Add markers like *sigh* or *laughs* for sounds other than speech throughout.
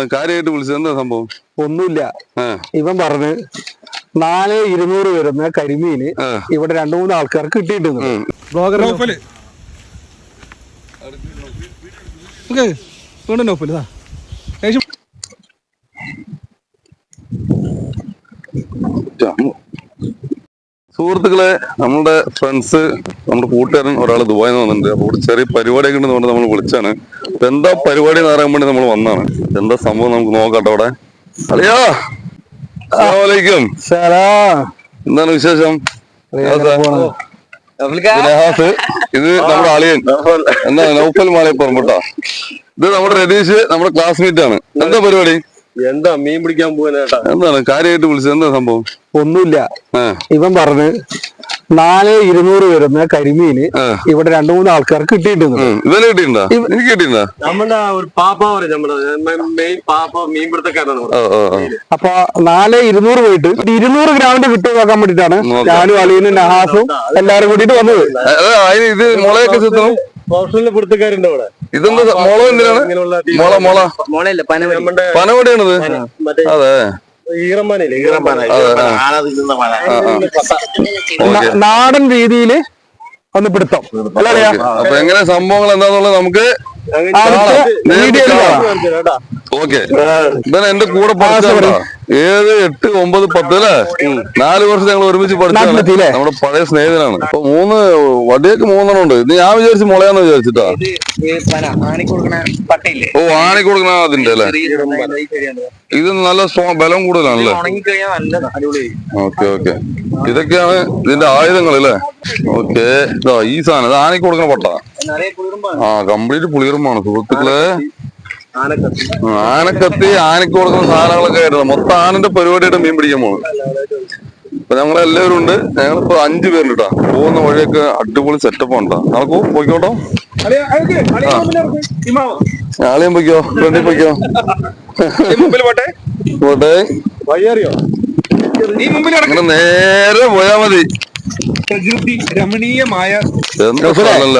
എന്താണ്? കാര്യമായിട്ട് വിളിച്ചത് എന്താ സംഭവം? ഒന്നുമില്ല. ഇവൻ പറഞ്ഞ് നാല് ഇരുന്നൂറ് വരുന്ന കരിമീന്. ഇവിടെ രണ്ടു മൂന്ന് ആൾക്കാർക്ക് കിട്ടിയിട്ടുണ്ട്. സുഹൃത്തുക്കളെ നമ്മുടെ ഫ്രണ്ട്സ് നമ്മുടെ കൂട്ടുകാരൻ ഒരാൾ ദുബായിൽ നിന്ന് വന്നിട്ടുണ്ട്. അപ്പോൾ ചെറിയ പരിപാടിയൊക്കെ ഉണ്ടെന്ന് പറഞ്ഞാൽ നമ്മൾ വിളിച്ചാണ് എന്താ പരിപാടി എന്ന് അറിയാൻ വേണ്ടി നമ്മൾ വന്നാണ്. എന്താ സംഭവം നമുക്ക് നോക്കാട്ടോ അവിടെ. അളിയാ അസ്സലാമലൈക്കും സാറാ എന്താണ് വിശേഷം? ഇത് ഇത് നമ്മുടെ അളിയൻ. എന്താ നൗഫൽ മാലയപ്പുറം കേട്ടോ ഇത് നമ്മുടെ രതീഷ് നമ്മുടെ ക്ലാസ്മേറ്റ് ആണ്. എന്താ പരിപാടി? എന്താ മീൻ പിടിക്കാൻ പോകാനായിട്ടാ എന്താണ്? കാര്യമായിട്ട് വിളിച്ചത് എന്താ സംഭവം? ഒന്നുമില്ല. ഇവൻ പറഞ്ഞ് നാല് ഇരുന്നൂറ് വരുന്ന കരിമീന്. ഇവിടെ രണ്ടു മൂന്ന് ആൾക്കാർക്ക് കിട്ടിയിട്ടുണ്ട്. ഇവനെ കിട്ടിയിട്ടുണ്ടോ? എനിക്ക് കിട്ടിയിട്ടുണ്ടോ? നമ്മുടെ ഒരു പാപ്പ പറയും നമ്മുടെ മെയിൻ പാപ്പ മീൻ പിടുത്തക്കാരനാണ് ഇവിടെ. ഓ ഓ ഓ. അപ്പൊ നാല് ഇരുന്നൂറ് പോയിട്ട് ഇരുന്നൂറ് ഗ്രാമിന്റെ കിട്ടുക നോക്കാൻ വേണ്ടിട്ടാണ്. ഞാനും അളിയനും നഹാസും എല്ലാരും കൂടിയിട്ട് വന്നത്. അതെ, അതിന് ഇത് മുളയൊക്കെ ചെത്തണം. പ്രൊഫഷണൽ പിടുത്തക്കാരുണ്ട് ഇവിടെ ഇതെന്താ സ- മുള എന്തിനാണ്? മുള മുള. പനവരി പനവടിയാണിത് അതെ. നാടൻ രീതിയിൽ ഒന്ന് പിടുത്തം. അപ്പൊ എങ്ങനെ സംഭവങ്ങൾ എന്താന്നുള്ളത് നമുക്ക് ഓക്കെ. ഇവൻ എന്റെ കൂടെ പഠിച്ചതാ. ഏഴ് എട്ട് ഒമ്പത് പത്ത് അല്ലേ? നാല് വർഷം ഞങ്ങൾ ഒരുമിച്ച് പഠിച്ചതാണ്? നമ്മുടെ പഴയ സ്നേഹിതനാണ്. അപ്പൊ മൂന്ന് വടിയൊക്കെ മൂന്നെണ്ണം ഉണ്ട്. ഇത് ഞാൻ വിചാരിച്ചു മുളയാന്ന് വിചാരിച്ചിട്ടാ. ഓ ആണി കൊടുക്കണ അതിന്റെ അല്ലേ. ഇത് നല്ല ബലം കൂടുതലാണല്ലേ? Okay okay. ഇതൊക്കെയാണ് ഇതിന്റെ ആയുധങ്ങൾ അല്ലേ? ഓക്കെ. ഇതാ ഈ സാധനം ഇത് ആനയ്ക്ക് കൊടുക്കണ പട്ട. ആ കംപ്ലീറ്റ് പുളിയറുമാണ് സുഹൃത്തുക്കളെ. ആനക്കത്തി. ആനക്ക് കൊടുക്കുന്ന സാധനങ്ങളൊക്കെ ആയിരുന്നു മൊത്തം ആനന്റെ പരിപാടിയായിട്ട് മീൻ പിടിക്കാൻ പോകുന്നത് അപ്പൊ ഞങ്ങളെല്ലാവരും ഉണ്ട്. ഞങ്ങളിപ്പോ അഞ്ചു പേര് കേട്ടോ പോകുന്ന വഴിയൊക്കെ അടിപൊളി സെറ്റപ്പ് ഉണ്ടോ? നടക്കൂ പോയിക്കോട്ടോ. ആളെയും പൊയ്ക്കോ ഫ്രണ്ടിൽ പൊയ്ക്കോ. പോട്ടെ. പോട്ടെ. വഴിയറിയോ? നേരെ പോയാ മതി. പ്രകൃതി രമണീയമായ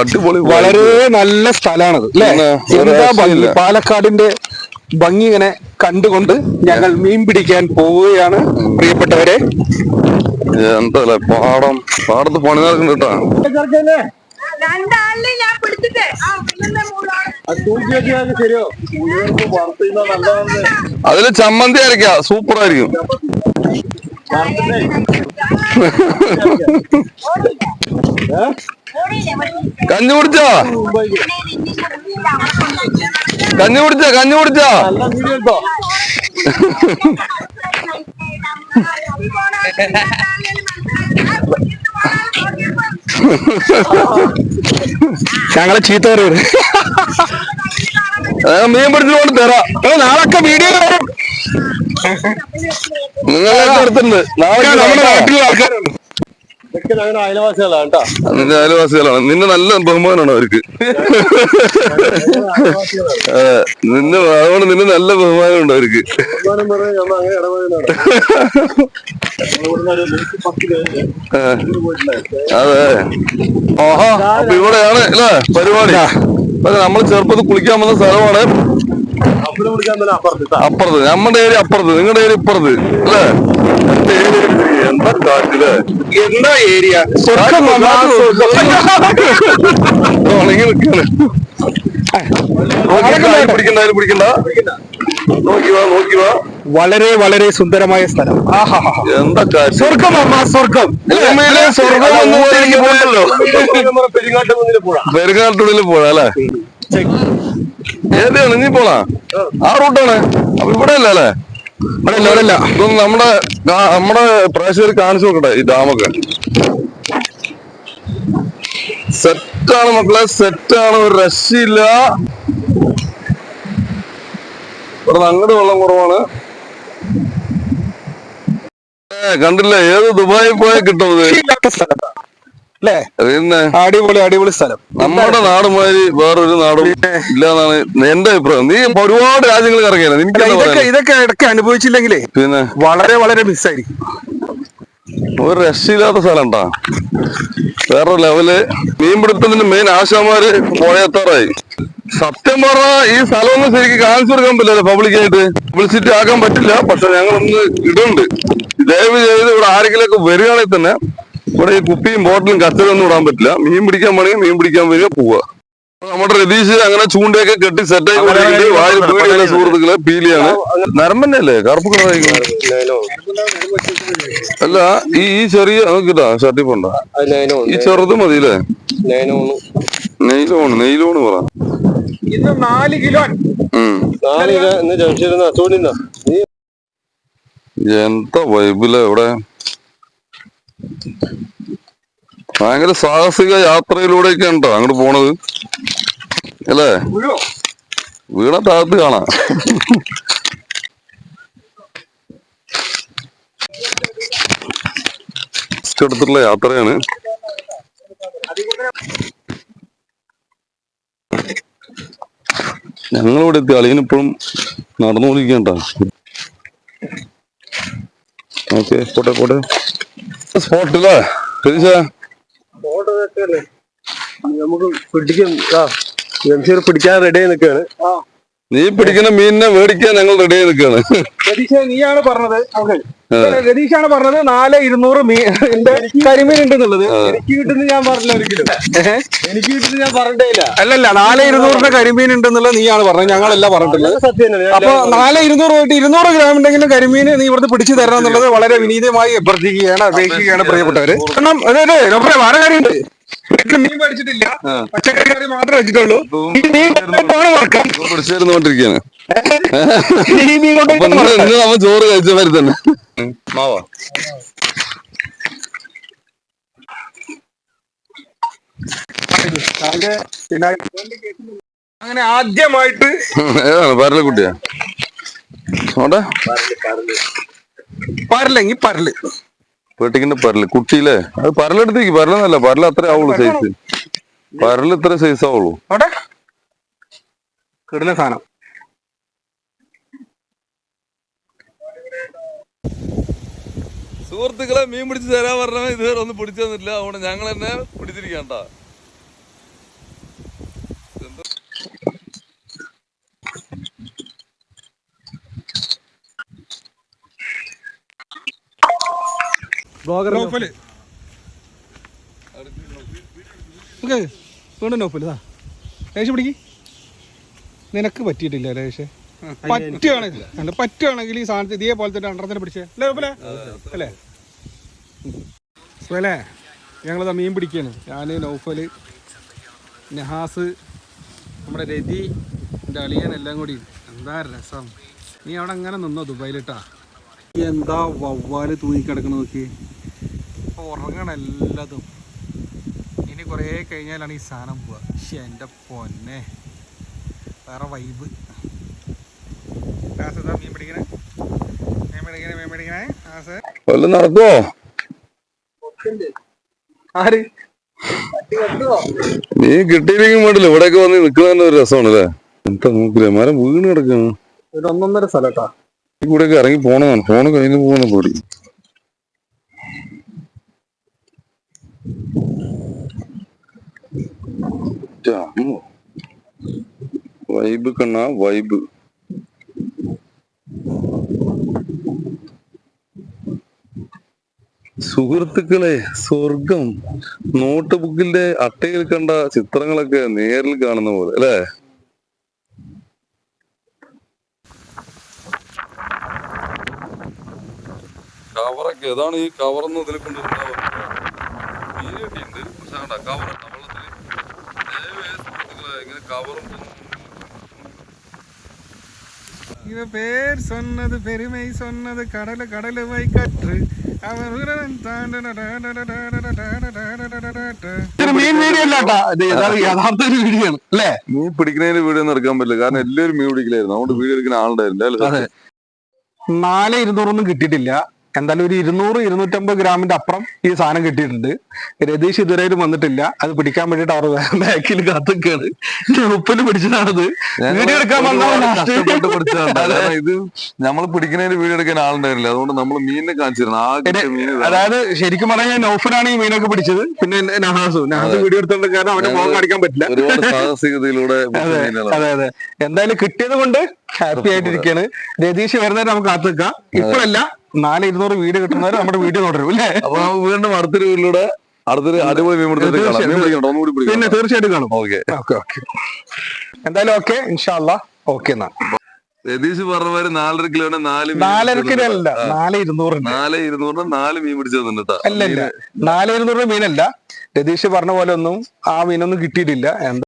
അടിപൊളി വളരെ നല്ല സ്ഥലമാണത് അല്ലേ. പാലക്കാടിന്റെ ഭംഗി ഇങ്ങനെ കണ്ടുകൊണ്ട് ഞങ്ങൾ മീൻ പിടിക്കാൻ പോവുകയാണ് പ്രിയപ്പെട്ടവരെ. എന്താ പാടം പാടത്ത് പണി നടക്കുന്നുണ്ട് അതിൽ ചമ്മന്തി അരക്കാം സൂപ്പർ ആയിരിക്കും കഞ്ഞി കുടിച്ചാ? കഞ്ഞി ഞങ്ങളെ ചീത്ത പറയുന്നത് മീൻ പിടിച്ചുകൊണ്ട് തരാം. നാളൊക്കെ വീഡിയോ വരും. നിന്റെ അയൽവാസികളാണ്. നിന്നെ നല്ല ബഹുമാനാണ് അവർക്ക്. നിന്നെ അതുകൊണ്ട് നിന്നെ നല്ല ബഹുമാനമുണ്ട് അവർക്ക്. അതെ. ഓഹോ അപ്പൊ ഇവിടെയാണ് അല്ലേ പരിപാടി? അതെ നമ്മൾ ചെറുപ്പത്തിൽ കുളിക്കാൻ വന്ന സ്ഥലമാണ്. അപ്പുറത്ത് നമ്മുടെ ഏരിയ അപ്പുറത്ത് നിങ്ങളുടെ ഏരിയ ഇപ്പുറത്ത് അല്ലേ? എന്താ ഏരിയ? ഉണങ്ങി നിൽക്കാണ് പിടിക്കണ്ട പിടിക്കണ്ട. വളരെ വളരെ സുന്ദരമായ സ്ഥലം. ആഹാ എന്താ കാറ്റ് സ്വർഗം അമ്മ സ്വർഗം. പെരുങ്ങാട്ടുള്ളിൽ പോഴ അല്ലേ? ഏതാണ് ഇനി പോണാ? ആ റൂട്ടാണ്. അപ്പൊ ഇവിടെ അല്ല? അല്ലേ ഇവിടെ ഇതൊന്ന് നമ്മുടെ നമ്മുടെ പ്രേക്ഷകർ കാണിച്ചു നോക്കട്ടെ ഈ ഡാമൊക്കെ. സെറ്റാണ് മക്കളെ സെറ്റാണ്. ഒരു രക്ഷയില്ല. ഇവിടെ അങ്ങോട്ട് വെള്ളം കുറവാണ്. കണ്ടില്ല? ഏത് ദുബായി പോയാൽ കിട്ടുന്നത്? അല്ലേ പിന്നെ അടിപൊളി അടിപൊളി സ്ഥലം. നമ്മുടെ നാട് മാതിരി വേറൊരു നാടും ഇല്ലാന്നാണ് എന്റെ അഭിപ്രായം. നീ ഒരുപാട് രാജ്യങ്ങൾ കറങ്ങിയാലും ഇതൊക്കെ ഇതൊക്കെ ഇടയ്ക്ക് അനുഭവിച്ചില്ലെങ്കിലേ പിന്നെ? വളരെ വളരെ മിസ്സായിരിക്കും. ഒരു രക്ഷയില്ലാത്ത സ്ഥലം ഉണ്ടാ വേറെ ലെവൽ മീൻപിടുത്തത്തിന്റെ മെയിൻ ആശാമാര് പുഴയെത്താറായി സത്യം പറഞ്ഞ ഈ സ്ഥലമൊന്നും ശരിക്കും കാണിച്ചു കൊടുക്കാൻ പറ്റില്ല പബ്ലിക്കായിട്ട് പബ്ലിസിറ്റി ആക്കാൻ പറ്റില്ല. പക്ഷെ ഞങ്ങളൊന്ന് ഇടുന്നുണ്ട്. ദയവ് ചെയ്ത് ഇവിടെ ആരെങ്കിലും ഒക്കെ വരികയാണെങ്കിൽ തന്നെ ഇവിടെ ഈ കുപ്പിയും ബോട്ടിലും കച്ചറൊന്നും ഇടാൻ പറ്റില്ല. മീൻ പിടിക്കാൻ വേണമെങ്കിൽ മീൻ പിടിക്കാൻ വരിക പോവുക. നമ്മുടെ രതീഷ് അങ്ങനെ ചൂണ്ടയൊക്കെ കെട്ടി സെറ്റ് ആയി വായിൽ പീടിയല്ല സുഹൃത്തുക്കളെ പീലിയാണ്. നരമ്പന്നെ അല്ലേ കറുപ്പ് കളറായിരിക്കും അല്ല ഈ ഈ ചെറിയ നോക്കിട്ടാ ഷർട്ടിപ്പുണ്ടോ ഈ ചെറുത് മതി അല്ലേ നെയ്ലോണ് നെയ്ലോണ് പറ. നാല് കിലോ എന്താ വൈബിലെ ഇവിടെ? ഭയങ്കര സാഹസിക യാത്രയിലൂടെയൊക്കെ ഉണ്ടോ അങ്ങോട്ട് പോണത്? അല്ലേ? വീണ? താഴത്ത് കാണാം. എടുത്തിട്ടുള്ള യാത്രയാണ്. ഞങ്ങളിവിടെ എത്തി. അളിയനിപ്പോഴും നടന്നുകൊണ്ടിരിക്കണ്ട ഓക്കെ പോട്ടെ പോട്ടെ. സ്പോട്ടില്ലേ രതീഷേ നമുക്ക് പിടിക്കും. ആ പിടിക്കാൻ റെഡി ആയി നിൽക്കാണ് നീ പിടിക്കുന്ന മീനിനെ മേടിക്കാൻ ഞങ്ങൾ റെഡി ആയി നിൽക്കുകയാണ് രതീഷ് നീയാണ് പറഞ്ഞത്. ഓക്കെ. ആണ് പറഞ്ഞത് നാല് ഇരുന്നൂറ് മീൻ കരിമീൻ ഉണ്ടെന്നുള്ളത് എനിക്ക് കിട്ടുന്ന ഞാൻ പറഞ്ഞില്ല ഒരിക്കലും. എനിക്ക് കിട്ടുന്ന ഞാൻ പറഞ്ഞിട്ടേ ഇല്ല. അല്ലല്ല നാല് ഇരുന്നൂറിന്റെ കരിമീൻ ഉണ്ടെന്നുള്ളത് നീയാണ് പറഞ്ഞത്. ഞങ്ങളല്ല പറഞ്ഞിട്ടുള്ളത്. അപ്പൊ നാല് ഇരുന്നൂറ് പോയിട്ട് ഇരുന്നൂറ് ഗ്രാം ഉണ്ടെങ്കിലും കരിമീൻ നീ ഇവിടുത്തെ പിടിച്ചു തരണം എന്നുള്ളത് വളരെ വിനീതമായി അഭ്യർത്ഥിക്കുകയാണ് അപേക്ഷിക്കുകയാണ് പ്രിയപ്പെട്ടവര്. കാരണം അതെ അതെ വേറെ കാര്യമുണ്ട്. മീൻ മേടിച്ചിട്ടില്ല. പച്ചക്കറി കറി മാത്രമേ വെച്ചിട്ടുള്ളൂ. പിടിച്ചിരുന്നോണ്ടിരിക്കാണ് *laughs* നമ്മ ചോറ് കഴിച്ച മാതിരി തന്നെ. മാവാ. അങ്ങനെ ആദ്യമായിട്ട് ഏതാണ്? പരൽ കുട്ടിയാ പരൽ. പരലെങ്കി പരൽ. പേട്ടിക്കിന്റെ പരൽ കുട്ടിയില്ലേ? അത് പരലെടുത്തേക്ക് പരലെന്നല്ല പരല അത്ര ആവുള്ളൂ സൈസ് പരൽ ഇത്ര സൈസ് ആവുള്ളൂ. കിടുന്ന സാധനം. സുഹൃത്തുക്കളെ മീൻ പിടിച്ച് തരാൻ പറഞ്ഞ ഇതുവരെ ഒന്നും പിടിച്ചു തന്നില്ല അതുകൊണ്ട് ഞങ്ങൾ തന്നെ പിടിച്ചിരിക്കണ്ട നോഫൽ ഓക്കെ വീണ്ടും നോഫൽ ഇതാ ലേശം പിടിക്ക്. നിനക്ക് പറ്റിയിട്ടില്ല ലേശേ പറ്റുകയാണെങ്കിൽ അല്ല പറ്റുകയാണെങ്കിൽ ഈ സാധനത്തിൽ ഇതേ പോലെ തന്നെ അണ്ടർത്തിനെ പിടിച്ചേ. അല്ലേ നോഫലെ അല്ലേ? ഞങ്ങൾ ഞങ്ങളിതാ മീൻ പിടിക്കുകയാണ് ഞാൻ നൗഫൽ നെഹാസ് നമ്മുടെ രതി എന്റെ അളിയൻ എല്ലാം കൂടി. എന്താ രസം? നീ അവിടെ അങ്ങനെ നിന്നോ ദുബായിലിട്ടാ? എന്താ വവ്വാൽ തൂങ്ങിക്കിടക്കണ നോക്കി ഉറങ്ങണ എല്ലാതും. ഇനി കുറേ കഴിഞ്ഞാലാണ് ഈ സാധനം പോവുക. പക്ഷെ എന്റെ പൊന്നെ. വേറെ വൈബ് മീൻ പിടിക്കണേ. മീൻ പിടിക്കണേ മീൻ പിടിക്കണേ. വല്ലതും നടക്കുവോ? ആര്? നീ കിട്ടിയില്ലെങ്കിൽ വേണ്ടില്ല ഇവിടെയൊക്കെ വന്ന് നിൽക്കുന്ന ഒരു രസമാണല്ലേ? എന്താ നോക്കില്ലേ മരം വീണ് കിടക്കാണ്? ഒരു ഒന്നൊന്നര സ്ഥലട്ടാ ഈ കൂടെയൊക്കെ ഇറങ്ങി പോണതാണ്. ഫോണ് കഴിഞ്ഞ് പോകുന്ന പേടി. വൈബ് കണ്ണ വൈബ് സുഹൃത്തുക്കളെ സ്വർഗം നോട്ട് ബുക്കിന്റെ അട്ടയിൽ കണ്ട ചിത്രങ്ങളൊക്കെ നേരിൽ കാണുന്ന പോലെ അല്ലേ? കവറൊക്കെ ഏതാണ് ഈ കവറൊന്നും ഇതിൽ കൊണ്ടുവരുന്നത് പക്ഷെ കവർ വെള്ളത്തിൽ ദയവായി സുഹൃത്തുക്കളെ ഇങ്ങനെ കവറും இவ பேர் சொன்னது பெருமை சொன்னது கடல கடல வை கற்று അവൻ മീൻ വീഡിയോ അല്ലാട്ടാ ഇത് യഥാർത്ഥ ഒരു വീഡിയോ ആണ് അല്ലേ മീൻ പിടിക്കുന്നതിന് വീഡിയോ ഒന്നും എടുക്കാൻ പറ്റില്ല കാരണം എല്ലാവരും മീൻ പിടിക്കലായിരുന്നു അതുകൊണ്ട് വീഡിയോ എടുക്കുന്ന ആളുണ്ടായിരുന്നു അതെ നാല് ഇരുന്നൂറൊന്നും കിട്ടിയിട്ടില്ല എന്തായാലും ഒരു ഇരുന്നൂറ് ഇരുന്നൂറ്റമ്പത് ഗ്രാമിന്റെ അപ്പുറം ഈ സാധനം കിട്ടിയിട്ടുണ്ട്. രതീഷ് ഇതുവരെയും വന്നിട്ടില്ല. അത് പിടിക്കാൻ വേണ്ടിട്ട് അവർ ബാക്കിൽ കാത്തുക്കാണ്. ഉപ്പിൽ പിടിച്ചതാണത്. വീഡിയോ എടുക്കാൻ ഇത് നമ്മൾ പിടിക്കുന്നതിന് വീഡിയോ എടുക്കാൻ ആളുണ്ടായിരുന്നില്ല. അതുകൊണ്ട് നമ്മൾ മീനിനെ കാണിച്ചിരുന്നു. അതായത് ശരിക്കും പറഞ്ഞാൽ നൗഫലാണ് ഈ മീനൊക്കെ പിടിച്ചത്. പിന്നെ നഹാസു. നഹാസ് വീഡിയോ എടുത്തോണ്ട് കാരണം അവന്റെ മുഖം കാണിക്കാൻ പറ്റില്ല. ഒരുപാട് സാഹസികതയിലൂടെ *laughs* അതെ അതെ. എന്തായാലും കിട്ടിയത് കൊണ്ട് ഹാപ്പി ആയിട്ടിരിക്കാണ് രതീഷ് വരുന്നവരെ നമുക്ക് കാത്തു നിൽക്കാം. ഇപ്പോഴല്ല നാല് ഇരുന്നൂറ് വീഡിയോ കിട്ടുന്നവരെ നമ്മുടെ വീഡിയോ തുടരും അല്ലേ? അപ്പൊ വീണ്ടും അടുത്തൊരു വീട്ടിലൂടെ അടുത്തൊരു അടിപൊളി പിന്നെ തീർച്ചയായിട്ടും കാണും. ഓക്കെ എന്തായാലും ഓക്കെ ഇൻഷാല്ല ഓക്കെ എന്നാ. രതീഷ് പറഞ്ഞവര് നാലര കിലോന് നാല് നാലര കിലോ. അല്ല നാല് ഇരുന്നൂറ് നാല് ഇരുന്നൂറിന് നാല് മീൻ പിടിച്ചു തന്നിട്ടാ അല്ല അല്ല നാല് ഇരുന്നൂറ് മീനല്ല. രതീഷ് പറഞ്ഞ പോലെ ഒന്നും ആ മീനൊന്നും കിട്ടിയിട്ടില്ല. എന്താ